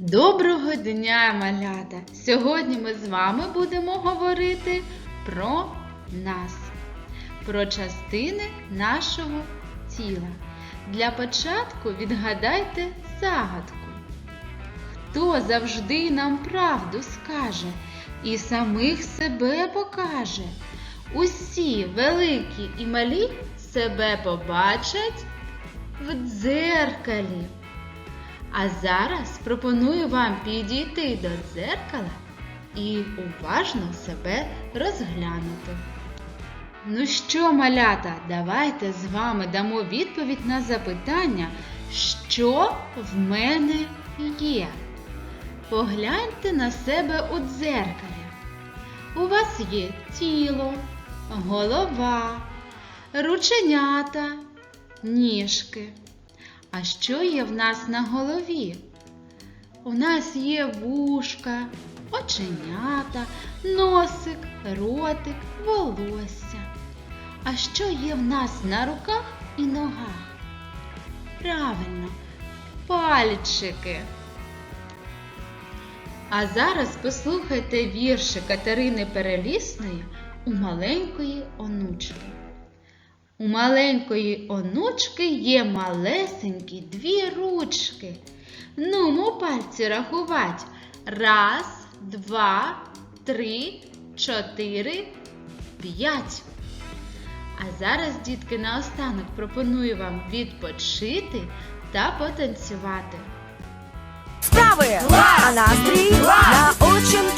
Доброго дня, малята! Сьогодні ми з вами будемо говорити про нас, про частини нашого тіла. Для початку відгадайте загадку. Хто завжди нам правду скаже і самих себе покаже? Усі великі і малі себе побачать в дзеркалі. А зараз пропоную вам підійти до дзеркала і уважно себе розглянути. Ну що, малята, давайте з вами дамо відповідь на запитання, що в мене є. Погляньте на себе у дзеркалі. У вас є тіло, голова, рученята, ніжки. А що є в нас на голові? У нас є вушка, оченята, носик, ротик, волосся. А що є в нас на руках і ногах? Правильно, пальчики. А зараз послухайте вірші Катерини Перелісної у маленької онучки. У маленької онучки є малесенькі дві ручки. Нумо пальці рахувати. Раз, два, три, чотири, п'ять. А зараз, дітки, наостанок пропоную вам відпочити та потанцювати. Справи, а настрій научим танцювати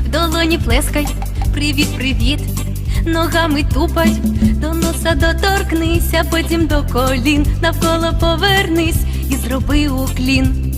в долоні плескай. Привіт, привіт, ногами тупай, до носа доторкнися, потім до колін, навколо повернись і зроби уклін.